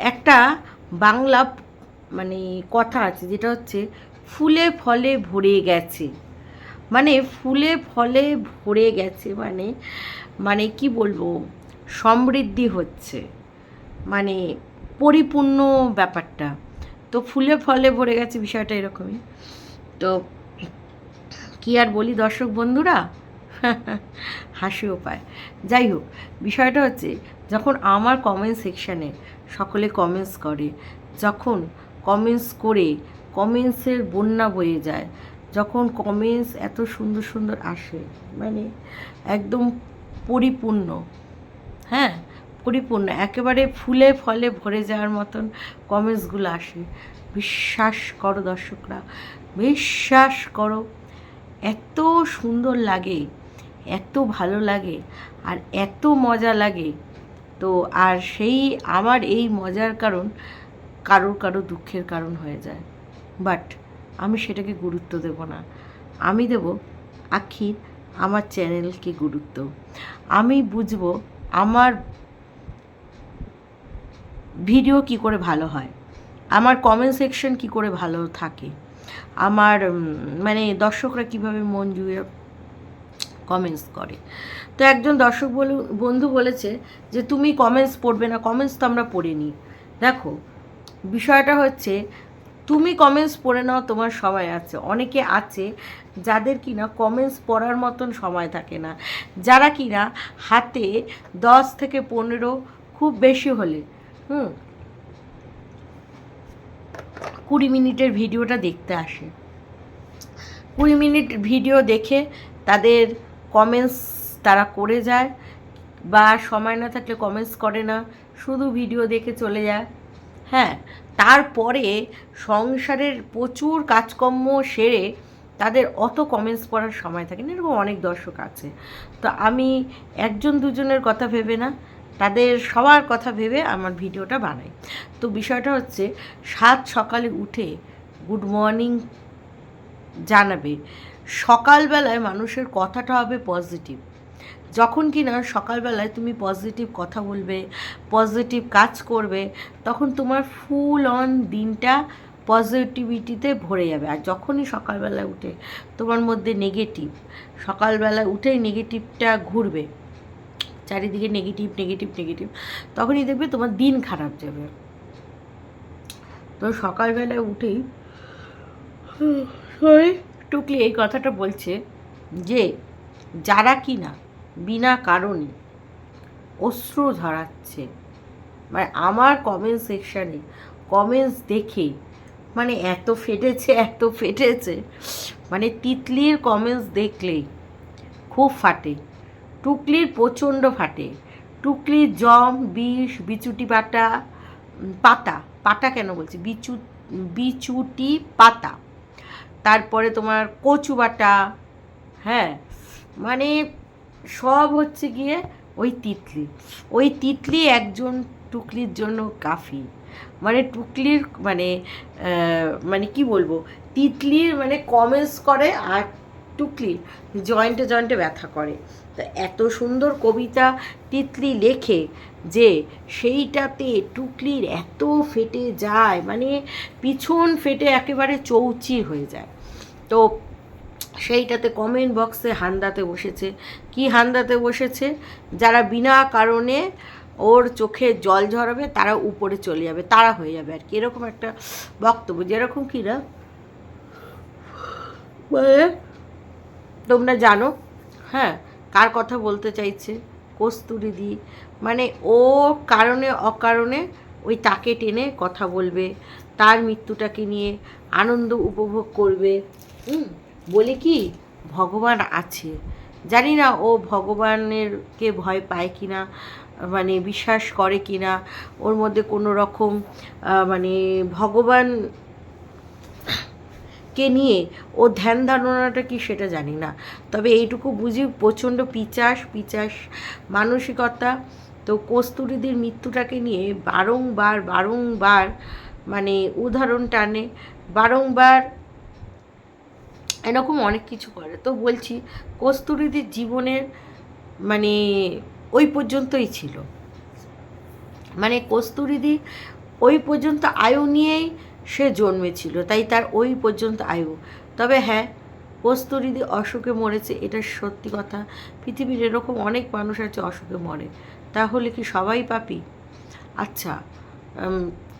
একটা বাংলা মানে কথা আছে যেটা হচ্ছে, ফুলে ফলে ভরে গেছে। মানে ফুলে ফলে ভরে গেছে মানে মানে কি বলব? সমৃদ্ধি হচ্ছে। মানে পরিপূর্ণ ব্যাপারটা। তো ফুলে ফলে ভরে গেছে বিষয়টা এরকমই। তো কি আর বলি দর্শক বন্ধুরা? হাসিও পায়। যাই হোক, বিষয়টা হচ্ছে, যখন আমার কমেন্ট সেকশানে সকলে কমেন্টস করে, যখন কমেন্টস করে কমেন্টসের বন্যা বয়ে যায়, যখন কমেন্টস এত সুন্দর সুন্দর আসে মানে একদম পরিপূর্ণ হ্যাঁ? পরিপূর্ণ, একেবারে ফুলে ফলে ভরে যাওয়ার মতন কমেন্টসগুলো আসে। বিশ্বাস করো দর্শকরা, বিশ্বাস করো, এত সুন্দর লাগে এত ভালো লাগে আর এত মজা লাগে। তো আর সেই, আমার এই মজার কারণ কারোর কারও দুঃখের কারণ হয়ে যায়। বাট আমি সেটাকে গুরুত্ব দেব না। আমি দেব আখির আমার চ্যানেলকে গুরুত্ব। আমি বুঝব আমার ভিডিও কি করে ভালো হয়। আমার কমেন্ট সেকশন কি করে ভালো থাকে। আমার মানে দর্শকরা কীভাবে মন জুড়ে কমেন্টস করে। তো একজন দর্শক বলু, বন্ধু বলেছে যে, তুমি কমেন্টস পড়বে না কমেন্টস তো আমরা পড়িনি। দেখো, বিষয়টা হচ্ছে, তুমি কমেন্টস পড়ে নাও, তোমার সময় আছে। অনেকে আছে যাদের কিনা কমেন্টস পড়ার মতন সময় থাকে না। যারা কিনা হাতে দশ থেকে পনেরো খুব বেশি হলে, হুম, কুড়ি মিনিটের ভিডিওটা দেখতে আসে। কুড়ি মিনিট ভিডিও দেখে তাদের কমেন্টস তারা করে যায়, বা সময় না থাকলে কমেন্টস করে না, শুধু ভিডিও দেখে চলে যায়। হ্যাঁ তারপরে সংসারের প্রচুর কাজকর্ম সেরে তাদের অত কমেন্টস পড়ার সময় থাকে না, এরকম অনেক দর্শক আছে। তো আমি একজন দুজনের কথা ভেবে না, তাদের সবার কথা ভেবে আমার ভিডিওটা বানাই। তো বিষয়টা হচ্ছে, সাত সকালে উঠে গুড মর্নিং জানাবে। সকালবেলায় মানুষের কথাটা হবে পজিটিভ যখন কি না সকালবেলায় তুমি পজিটিভ কথা বলবে পজিটিভ কাজ করবে, তখন তোমার ফুল অন দিনটা পজিটিভিটিতে ভরে যাবে। আর যখনই সকালবেলায় উঠে তোমার মধ্যে নেগেটিভ সকালবেলায় উঠেই নেগেটিভটা ঘুরবে, চারিদিকে নেগেটিভ নেগেটিভ নেগেটিভ তখনই দেখবে তোমার দিন খারাপ যাবে। তো সকালবেলায় উঠেই সরি টুকলি এই কথাটা বলছে যে, যারা কি না বিনা কারণে অশ্রু ধরাচ্ছে মানে আমার কমেন্ট সেকশানে কমেন্টস দেখে মানে এত ফেটেছে এত ফেটেছে মানে তিতলির কমেন্টস দেখলেই খুব ফাটে, টুকলির প্রচণ্ড ফাটে, টুকলির জম, বিষ, বিচুটি পাটা পাতা পাতা কেন বলছি? বিচু বিচুটি পাতা। তারপরে তোমার কচু বাটা হ্যাঁ মানে সব হচ্ছে গিয়ে ওই তিতলি। ওই তিতলি একজন টুকলির জন্য কাফি। মানে টুকলির মানে মানে কি বলব, তিতলির মানে কমেন্টস করে আর টুকলির জয়েন্টে জয়েন্টে ব্যথা করে। তো এত সুন্দর কবিতা তিতলি লেখে যে সেইটাতে টুকলির এত ফেটে যায় মানে পিছন ফেটে একেবারে চৌচির হয়ে যায়। তো সেইটাতে কমেন্ট বক্সে হান্দাতে বসেছে। কি হান্দাতে বসেছে? যারা বিনা কারণে ওর চোখে জল ঝরাবে, তারা উপরে চলে যাবে, তারা হয়ে যাবে আর কি। এরকম একটা বক্তব্য। যেরকম কি না? মানে তোমরা জানো হ্যাঁ? কার কথা বলতে চাইছে? কস্তুরি দি। মানে ও কারণে, অকারণে ওই তাকে টেনে কথা বলবে, তার মৃত্যুটাকে নিয়ে আনন্দ উপভোগ করবে। বলে কি? ভগবান আছে। জানি না ও ভগবানেরকে ভয় পায় কি না মানে বিশ্বাস করে কি না ওর মধ্যে কোনো রকম মানে ভগবান কে নিয়ে? ও ধ্যান ধারণাটা কি সেটা জানি না। তবে এইটুকু বুঝি প্রচণ্ড পিচাস পিচাস মানসিকতা। তো কস্তুরীদের মৃত্যুটাকে নিয়ে বারংবার বারংবার মানে উদাহরণ টানে, বারংবার এরকম অনেক কিছু করে। তো বলছি, কস্তুরীদের জীবনের মানে ওই পর্যন্তই ছিল। মানে কস্তুরীদি ওই পর্যন্ত আয়ু নিয়েই সে জন্মেছিল, তাই তার ওই পর্যন্ত আয়ু। তবে হ্যাঁ কস্তুরিদি অসুখে মরেছে, এটা সত্যি কথা। পৃথিবীর এরকম অনেক মানুষ আছে অসুখে মরে। তাহলে কি সবাই পাপি? আচ্ছা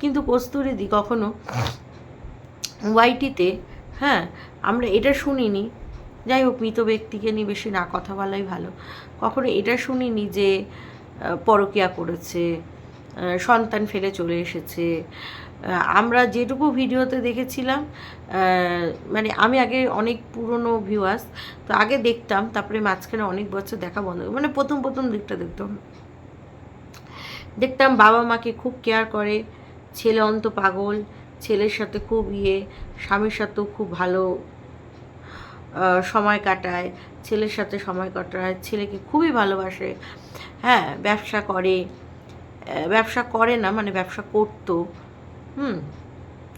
কিন্তু কস্তুরিদি কখনো ওয়াইটিতে হ্যাঁ আমরা এটা শুনিনি। যাই হোক, মৃত ব্যক্তিকে নিয়ে বেশি না কথা বলাই ভালো। কখনো এটা শুনিনি যে পরকিয়া করেছে সন্তান ফেলে চলে এসেছে। আমরা যেটুকু ভিডিওতে দেখেছিলাম মানে আমি আগে অনেক পুরনো ভিউয়ার্স তো আগে দেখতাম, তারপরে মাঝখানে অনেক বছর দেখা বন্ধ মানে প্রথম প্রথম দিকটা দেখতাম। দেখতাম বাবা মাকে খুব কেয়ার করে, ছেলে অন্ত পাগল, ছেলের সাথে খুব ইয়ে স্বামীর সাথেও খুব ভালো সময় কাটায়, ছেলের সাথে সময় কাটায়, ছেলেকে খুবই ভালোবাসে হ্যাঁ ব্যবসা করে। ব্যবসা করে না মানে ব্যবসা করতো। হুম?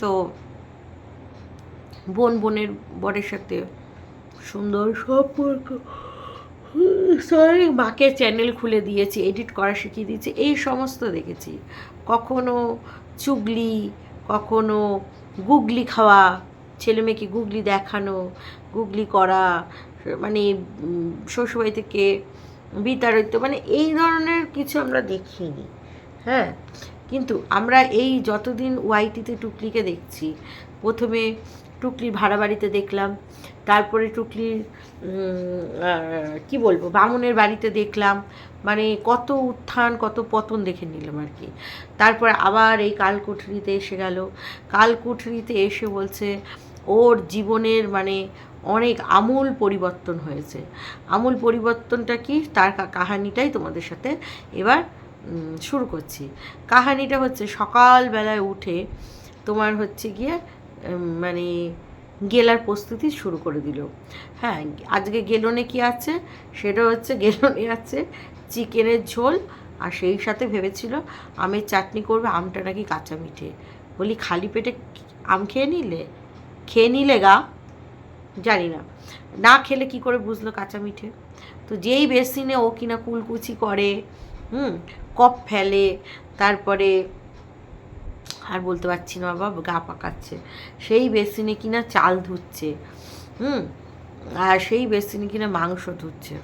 তো বোন বোনের বরের সাথে সুন্দর সম্পর্ক। সরি, মাকে চ্যানেল খুলে দিয়েছি এডিট করা শিখিয়ে দিয়েছি, এই সমস্ত দেখেছি। কখনো চুগলি, কখনো গুগলি খাওয়া, ছেলে মেয়েকে গুগলি দেখানো, গুগলি করা মানে শ্বশুরবাড়ি থেকে বিতাড়িত মানে এই ধরনের কিছু আমরা দেখিনি। হ্যাঁ কিন্তু আমরা এই যতদিন ওয়াইটিতে টুকলিকে দেখছি, প্রথমে টুকলির ভাড়া বাড়িতে দেখলাম, তারপরে টুকলির কি বলব, বামুনের বাড়িতে দেখলাম মানে কত উত্থান, কত পতন দেখে নিলাম আর কি। তারপর আবার এই কালকুঠরিতে এসে গেল। কালকুঠরিতে এসে বলছে, ওর জীবনের মানে অনেক আমূল পরিবর্তন হয়েছে। আমূল পরিবর্তনটা কি? তার কাহানিটাই তোমাদের সাথে এবার শুরু করছি। কাহানিটা হচ্ছে সকালবেলায় উঠে তোমার হচ্ছে গিয়ে মানে গেলার প্রস্তুতি শুরু করে দিল। হ্যাঁ আজকে গেলনে কি আছে? সেটা হচ্ছে গেলনে আছে চিকেনের ঝোল আর সেই সাথে ভেবেছিল আমের চাটনি করবে আমটা নাকি কাঁচা মিঠে। বলি, খালি পেটে আম খেয়ে নিলে? খেয়ে নিলে গা? জানি না। না খেলে কি করে বুঝলো কাঁচা মিঠে? তো যেই বেসিনে ও কিনা কুলকুচি করে, হুম কপ ফেলে, তারপরে আর বলতে পারছি না বাবা, গা পাকাচ্ছে। সেই বেসিনে কিনা চাল ধুচ্ছে, হুম? আর সেই বেসিনে কিনা মাংস ধুচ্ছে।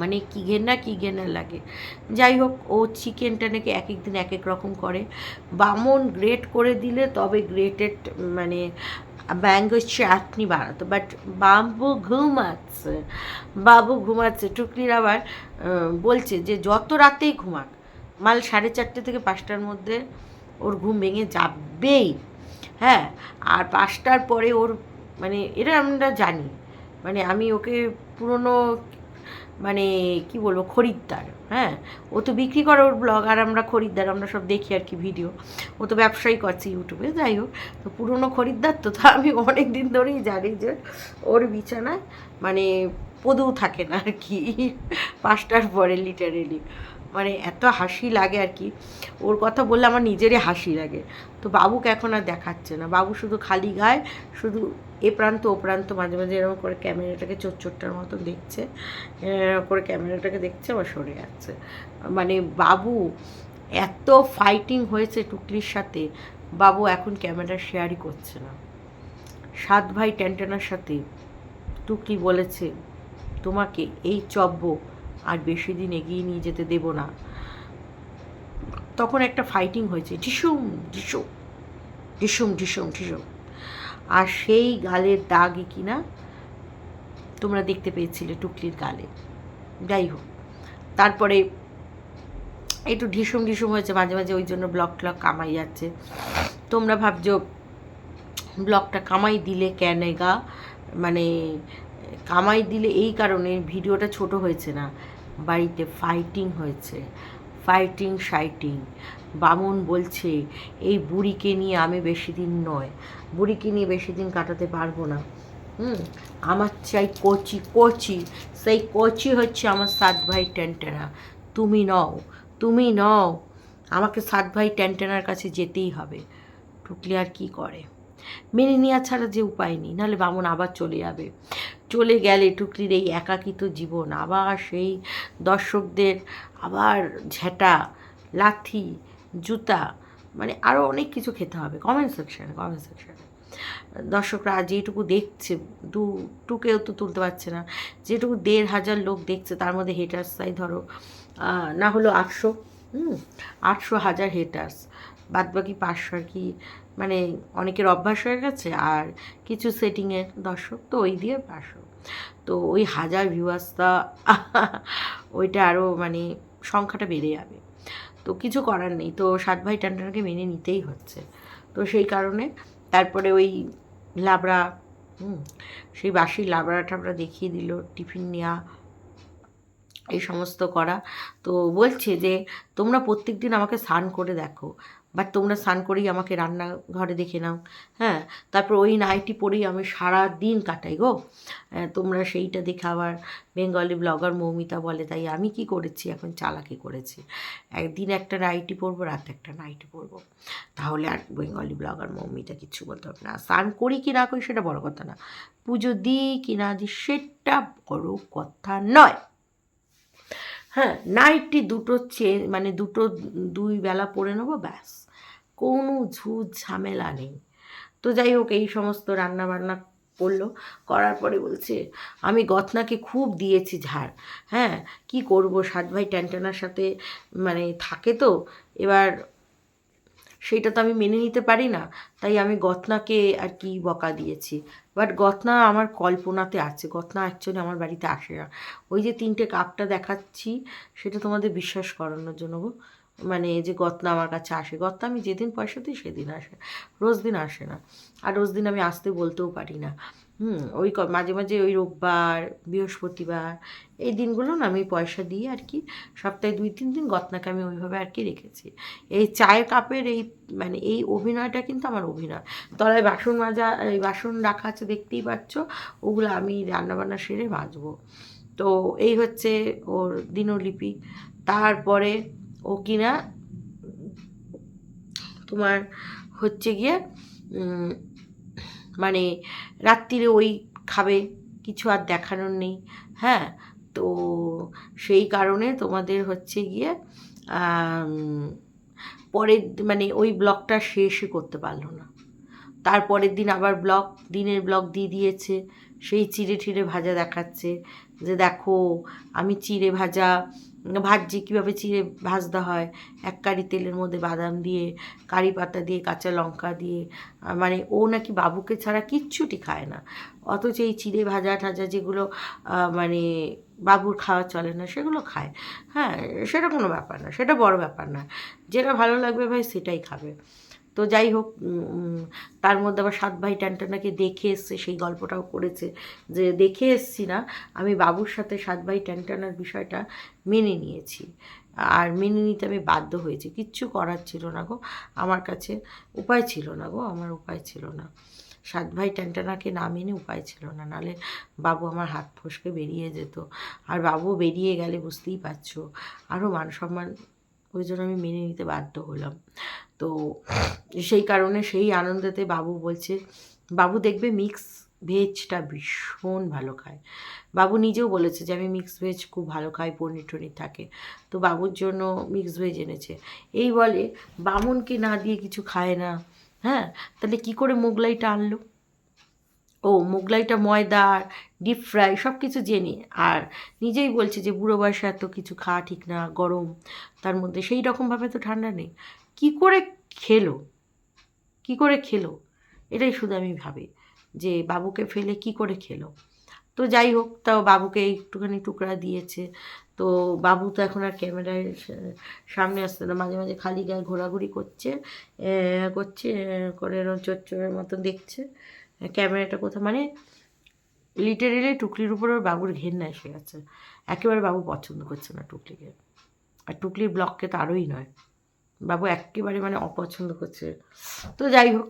মানে কি ঘেন্না কি ঘেন্না লাগে। যাই হোক, ও চিকেনটা নাকি এক এক দিন এক এক রকম করে। বামন গ্রেট করে দিলে তবে গ্রেটেড মানে ম্যাঙ্গো চাটনি বানাতো। বাট বাবু ঘুমাচ্ছে বাবু ঘুমাচ্ছে। টুকলির আবার বলছে যে যত রাতেই ঘুমাক, মাল সাড়ে চারটে থেকে পাঁচটার মধ্যে ওর ঘুম ভেঙে যাবেই। হ্যাঁ আর পাঁচটার পরে ওর মানে এটা আমরা জানি। মানে আমি ওকে পুরনো মানে কি বলব, খরিদ্দার হ্যাঁ? ও তো বিক্রি করে ওর ব্লগ আর আমরা খরিদ্দার, আমরা সব দেখি আর কি ভিডিও ও তো ব্যবসায়ী করছে ইউটিউবে যাই হোক। তো পুরনো খরিদ্দার তো তো আমি অনেক দিন ধরেই জানি যে ওর বিছানায় মানে পদু থাকে না আর কি। পাঁচটার পরে লিটারেলি মানে এত হাসি লাগে আর কি। ওর কথা বললে আমার নিজেরই হাসি লাগে। তো বাবুকে এখন আর দেখাচ্ছে না। বাবু শুধু খালি গায়ে, শুধু এ প্রান্ত, ও প্রান্ত মাঝে মাঝে এরকম করে ক্যামেরাটাকে চোর চোরটার মতো দেখছে। এরকম করে ক্যামেরাটাকে দেখছে, আবার সরে যাচ্ছে। মানে বাবু, এত ফাইটিং হয়েছে টুকলির সাথে। বাবু এখন ক্যামেরা শেয়ারই করছে না। সাত ভাই ট্যান্টানার সাথে টুকলি বলেছে, তোমাকে এই চব্য আর বেশি দিন এগিয়ে নিয়ে যেতে দেব না। তখন একটা ফাইটিং হয়েছে ঢিসুম ঢিসুম ঢিসুম ঢিসুম ঢিসুম আর সেই গালের দাগই কিনা তোমরা দেখতে পেয়েছিলে টুকলির গালে। যাই হোক, তারপরে একটু ঢিসুম ঢিসুম হয়েছে, মাঝে মাঝে ওই জন্য ব্লক ট্লক কামাই যাচ্ছে। তোমরা ভাবছ, ব্লকটা কামাই দিলে কেন গা? মানে কামাই দিলে এই কারণে ভিডিওটা ছোট হয়েছে না, বাড়িতে ফাইটিং হয়েছে। ফাইটিং শাইটিং বামুন বলছে, এই বুড়িকে নিয়ে আমি বেশি দিন নয়। বুড়িকে নিয়ে বেশি দিন কাটাতে পারব না। হুম, আমার চাই কচি কচি। সেই কচি হচ্ছে আমার সাত ভাই টেনটেনা তুমি নও তুমি নও। আমাকে সাত ভাই টেনটেনার কাছে যেতেই হবে। টুকলি আর কী করে? মেনে নেওয়া ছাড়া যে উপায় নেই। নাহলে বামন আবার চলে যাবে। চলে গেলে টুকলির এই একাকিত জীবন, আবার সেই দর্শকদের আবার ঝেঁটা, লাথি, জুতা মানে আরও অনেক কিছু খেতে হবে। কমেন্ট সেকশানে কমেন্ট সেকশানে দর্শকরা যেটুকু দেখছে, দু, টুকেও তো তুলতে পারছে না। যেটুকু দেড় হাজার লোক দেখছে, তার মধ্যে হেটার্স তাই ধরো না হলো আটশো, হুম, আটশো হাজার হেটার্স বাদ বাকি পাঁচশো আর কি মানে অনেকের অভ্যাস হয়ে গেছে আর কিছু সেটিংয়ের দর্শক তো ওই দিয়ে পাঁচশো তো ওই হাজার ভিউয়ার্সটা ওইটা আরও মানে সংখ্যাটা বেড়ে যাবে। তো কিছু করার নেই। তো সাত ভাই টানটানকে মেনে নিতেই হচ্ছে। তো সেই কারণে তারপরে ওই লাবড়া সেই বাসি লাবড়া টাবড়া দেখিয়ে দিল, টিফিন নেওয়া এই সমস্ত করা। তো বলছে যে, তোমরা প্রত্যেক দিন আমাকে স্নান করে দেখো। বাট তোমরা স্নান করেই আমাকে রান্নাঘরে দেখে নাও। হ্যাঁ তারপর ওই নাইটি পরেই আমি সারা দিন কাটাই গো। তোমরা সেইটা দেখে আবার বেঙ্গলি ব্লগার মৌমিতা বলে, তাই আমি কি করেছি? এখন চালাকি করেছি। একদিন একটা নাইটি পরবো রাতে একটা নাইটি পরবো তাহলে আর বেঙ্গলি ব্লগার মৌমিতা কিছু বলতে হবে না। স্নান করি কি না করি সেটা বড় কথা না। পুজো দিই কি না দিই সেটা বড় কথা নয়। হ্যাঁ নাইটটি দুটো চে মানে দুটো, দুই বেলা পরে নেব, ব্যাস। কোনো ঝুট ঝামেলা নেই। তো যাই হোক, এই সমস্ত রান্না বান্না করল। করার পরে বলছে, আমি গতনাকে খুব দিয়েছি ঝাড়। হ্যাঁ কি করব? সাত ভাই ট্যান্টানার সাথে মানে থাকে তো। এবার সেইটা তো আমি মেনে নিতে পারি না। তাই আমি গতনাকে আর কি বকা দিয়েছি। বাট গতনা আমার কল্পনাতে আছে। গতনা অ্যাকচুয়ালি আমার বাড়িতে আসে না। ওই যে তিনটে কাপটা দেখাচ্ছি, সেটা তোমাদের বিশ্বাস করানোর জন্য গো। মানে যে গতনা আমার কাছে আসে, গতনা আমি যেদিন পয়সা দিই সেদিন আসে, রোজ দিন আসে না। আর রোজ দিন আমি আসতে বলতেও পারি না। হুম, ওই মাঝে মাঝে ওই রোববার, বৃহস্পতিবার, এই দিনগুলো না আমি পয়সা দিয়ে আর কি সপ্তাহে দুই, তিন দিন গতনাকে আমি ওইভাবে আর কি রেখেছি। এই চায়ের কাপের এই মানে এই অভিনয়টা কিন্তু আমার অভিনয়। তলায় বাসন মাজা, এই বাসন রাখা আছে দেখতেই পাচ্ছ, ওগুলো আমি রান্নাবান্না সেরে মাজবো। তো এই হচ্ছে ওর দিনলিপি। তারপরে ও কিনা তোমার হচ্ছে গিয়ে মানে রাত্রিরে ওই খাবে, কিছু আর দেখানোর নেই হ্যাঁ? তো সেই কারণে তোমাদের হচ্ছে গিয়ে পরের মানে ওই ব্লগটা শেষই করতে পারল না। তারপরের দিন আবার ব্লগ, দিনের ব্লগ দিয়ে দিয়েছে, সেই চিড়ে ঠিড়ে ভাজা দেখাচ্ছে, যে দেখো, আমি চিড়ে ভাজা ভাজছি, কীভাবে চিড়ে ভাজতে হয়? এক কারি তেলের মধ্যে বাদাম দিয়ে, কারি পাতা দিয়ে, কাঁচা লঙ্কা দিয়ে মানে ও নাকি বাবুকে ছাড়া কিচ্ছুটি খায় না। অথচ এই চিড়ে ভাজা ঠাজা যেগুলো মানে বাবুর খাওয়া চলে না, সেগুলো খায়। হ্যাঁ সেটা কোনো ব্যাপার না, সেটা বড় ব্যাপার না। যেটা ভালো লাগবে ভাই সেটাই খাবে। তো যাই হোক তার মধ্যে আবার সাত ভাই টানটানাকে দেখে এসছে, সেই গল্পটাও করেছে যে দেখে এসছি না, আমি বাবুর সাথে সাত ভাই টানটানার বিষয়টা মেনে নিয়েছি। আর মেনে নিতে আমি বাধ্য হয়েছি, কিচ্ছু করার ছিল না গো, আমার কাছে উপায় ছিল না গো, আমার উপায় ছিল না। সাত ভাই টানটানাকে না মেনে উপায় ছিল না, নালে বাবু আমার হাত ফসকে বেরিয়ে যেত। আর বাবু বেরিয়ে গেলে বুঝতেই পারছ আরও মান সম্মান ওই জন্য আমি মেনে নিতে বাধ্য হলাম। তো সেই কারণে সেই আনন্দেতে বাবু বলছে, বাবু দেখবে মিক্স ভেজটা ভীষণ ভালো খায়। বাবু নিজেও বলেছে যে, আমি মিক্স ভেজ খুব ভালো খাই, পনির টনির থাকে। তো বাবুর জন্য মিক্স ভেজ এনেছে। এই বলে, বামনকে না দিয়ে কিছু খায় না। হ্যাঁ তাহলে কি করে মোগলাইটা আনলো? ও, মোগলাইটা ময়দা আর ডিপ ফ্রাই সব কিছু জেনে। আর নিজেই বলছে যে, বুড়ো বয়সে এত কিছু খাওয়া ঠিক না, গরম। তার মধ্যে সেই রকমভাবে তো ঠান্ডা নেই। কি করে খেলো? কি করে খেলো? এটাই শুধু আমি ভাবি যে, বাবুকে ফেলে কি করে খেলো? তো যাই হোক, তাও বাবুকে একটুখানি টুকরা দিয়েছে। তো বাবু তো এখন আর ক্যামেরায় সামনে আসতে না, মাঝে মাঝে খালি গায়ে ঘোরাঘুরি করছে করছে করে এরকম চোরের মতন দেখছে। ক্যামেরাটা কোথাও মানে লিটারেলি টুকলির উপর ওর বাবুর ঘেন্না এসে গেছে। একেবারে বাবু পছন্দ করছে না টুকলিকে। আর টুকলির ব্লককে তো আরোই নয়। বাবু একেবারে মানে অপছন্দ করছে। তো যাই হোক,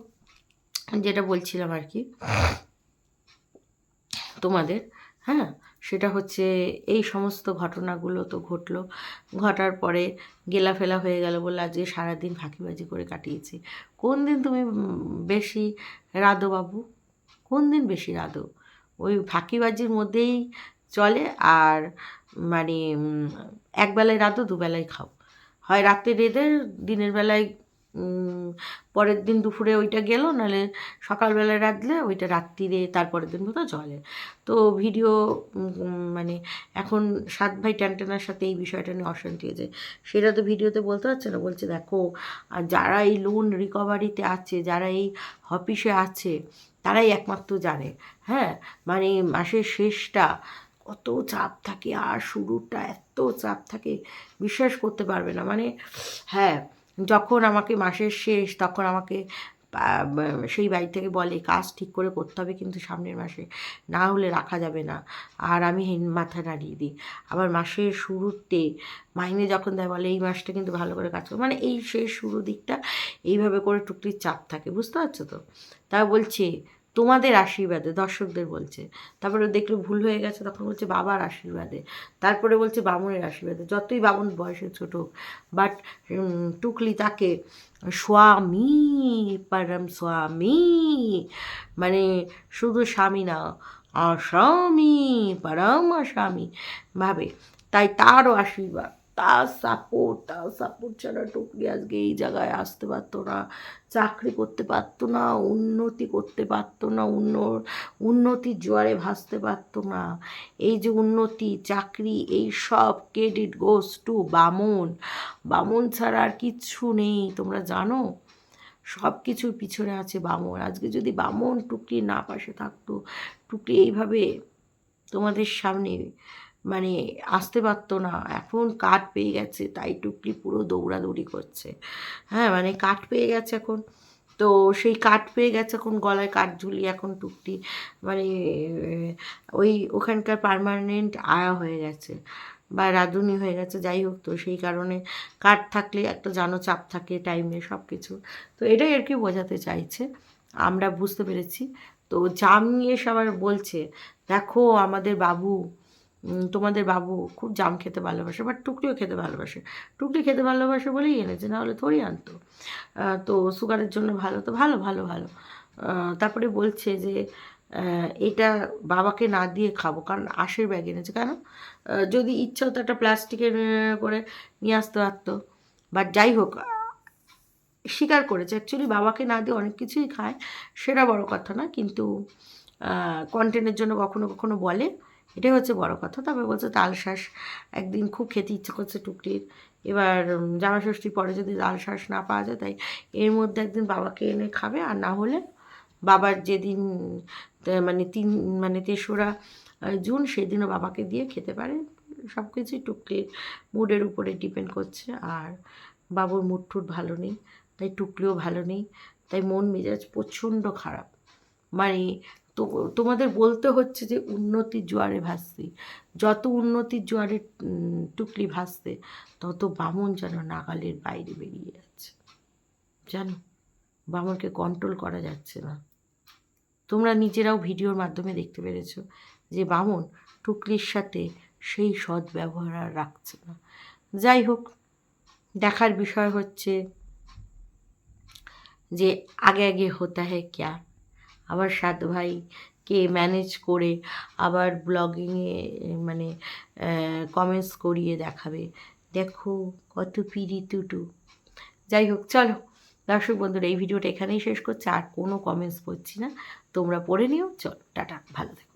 যেটা বলছিলাম আর কি, তোমাদের হ্যাঁ? সেটা হচ্ছে এই সমস্ত ঘটনাগুলো তো ঘটলো। ঘটার পরে গেলা ফেলা হয়ে গেল বলে আজকে সারাদিন ফাঁকিবাজি করে কাটিয়েছি। কোন দিন তুমি বেশি রাধো বাবু? কোন দিন বেশি রাধো? ওই ফাঁকিবাজির মধ্যেই চলে আর মানে একবেলায় রাধো, দুবেলায় খাও। হয় রাতে রেঁধে দিনের বেলায় পরের দিন দুপুরে ওইটা গেল, নাহলে সকালবেলায় রাঁধলে ওইটা রাত্রিরে তারপরের দিন মতো জলে। তো ভিডিও মানে এখন সাত ভাই ট্যান্টেনার সাথে এই বিষয়টা নিয়ে অশান্তি হয়েছে। সেটা তো ভিডিওতে বলতে পারছে না, বলছে, দেখো, আর যারা এই লোন রিকভারিতে আছে, যারা এই অফিসে আছে তারাই একমাত্র জানে। হ্যাঁ মানে মাসের শেষটা কত চাপ থাকে আর শুরুটা এত চাপ থাকে, বিশ্বাস করতে পারবে না। মানে হ্যাঁ যখন আমাকে মাসের শেষ, তখন আমাকে সেই বাড়ি থেকে বলে, কাজ ঠিক করে করতে হবে কিন্তু সামনের মাসে, না হলে রাখা যাবে না। আর আমি মাথা নাড়িয়ে দিই। আবার মাসের শুরুতে মাইনে যখন দেয়, বলে, এই মাসটা কিন্তু ভালো করে কাজ করো মানে এই শেষ শুরু দিকটা এইভাবে করে টুকটির চাপ থাকে, বুঝতে পারছ তো? তা বলছে তোমাদের আশীর্বাদে, দর্শকদের বলছে। তারপরে দেখল ভুল হয়ে গেছে, তখন বলছে বাবার আশীর্বাদে। তারপরে বলছে বামুনের আশীর্বাদে। যতই বামুন বয়সে ছোট বাট টুকলি তাকে স্বামী, পরম স্বামী মানে শুধু স্বামী না আসামি পরম আসামি ভাবে। তাই তারও আশীর্বাদ। তার সাপোর্ট তার সাপোর্ট ছাড়া টুকলি আজকে এই জায়গায় আসতে পারতো না, চাকরি করতে পারতো না, উন্নতি করতে পারতো না, উন্ন, উন্নতির জোয়ারে ভাসতে পারতো না। এই যে উন্নতি, চাকরি, এই সব ক্রেডিট গোস টু বামন। বামন ছাড়া আর কিচ্ছু নেই, তোমরা জানো? সব কিছুর পিছনে আছে বামন। আজকে যদি বামন টুকরি না পাশে থাকতো, টুকরি এইভাবে তোমাদের সামনে মানে আসতে পারতো না। এখন কাঠ পেয়ে গেছে, তাই টুকলি পুরো দৌড়াদৌড়ি করছে। হ্যাঁ মানে কাঠ পেয়ে গেছে এখন। তো সেই কাঠ পেয়ে গেছে এখন, গলায় কাঠ ঝুলি এখন টুকটি মানে ওই ওখানকার পার্মানেন্ট আয়া হয়ে গেছে বা রাঁধুনি হয়ে গেছে, যাই হোক তো, সেই কারণে কাঠ থাকলে একটা জানো চাপ থাকে টাইমে সব কিছু তো এটাই আর কি বোঝাতে চাইছে। আমরা বুঝতে পেরেছি। তো জাম নিয়ে সবার বলছে, দেখো আমাদের বাবু তোমাদের বাবু খুব জাম খেতে ভালোবাসে বাট টুকরিও খেতে ভালোবাসে। টুকরি খেতে ভালোবাসে বলেই এনেছে, নাহলে থোড়ি আনতো। তো সুগারের জন্য ভালো, তো ভালো ভালো ভালো। তারপরে বলছে যে এটা বাবাকে না দিয়ে খাব, কারণ আশের ব্যাগ এনেছে। কেন? যদি ইচ্ছা হতো একটা প্লাস্টিকের করে নিয়ে আসতে পারতো বাট যাই হোক, স্বীকার করেছে। অ্যাকচুয়ালি বাবাকে না দিয়ে অনেক কিছুই খায়, সেটা বড় কথা না, কিন্তু কন্টেন্টের জন্য কখনো কখনো বলে। এটাই হচ্ছে বড় কথা। তবে বলছে তাল শ্বাস একদিন খুব খেতে ইচ্ছে করছে টুকরির এবার উম, জামা ষষ্ঠীর পরে যদি তাল শ্বাস না পাওয়া যায় তাই এর মধ্যে একদিন বাবাকে এনে খাবে। আর না হলে বাবার যেদিন মানে তিন মানে তেসরা জুন সেদিনও বাবাকে দিয়ে খেতে পারে। সব কিছুই টুকলির মুডের উপরে ডিপেন্ড করছে। আর বাবুর মুড টুড ভালো নেই তাই টুকলিও ভালো নেই। তাই মন মেজাজ প্রচণ্ড খারাপ। মানে তো তোমাদের বলতে হচ্ছে যে উন্নতির জোয়ারে ভাসছি। যত উন্নতির জোয়ারে টুকলি ভাসছে, তত বামন যেন নাগালের বাইরে বেরিয়ে যাচ্ছে। জানো, বামনকে কন্ট্রোল করা যাচ্ছে না। তোমরা নিজেরাও ভিডিওর মাধ্যমে দেখতে পেরেছ যে বামন টুকলির সাথে সেই সৎ ব্যবহার আর রাখছে না। যাই হোক, দেখার বিষয় হচ্ছে যে আগে আগে হতা হ্যায় ক্যা? আবার সাত ভাইকে ম্যানেজ করে আবার ব্লগিংয়ে মানে কমেন্টস করিয়ে দেখাবে। দেখো কত পিড়ি টুটু যাই হোক, চলো। দর্শক বন্ধুরা, এই ভিডিওটা এখানেই শেষ করছে। আর কোনো কমেন্টস পড়ছি না। তোমরা পড়ে নিও। চলো, টাটা। ভালো থেকো।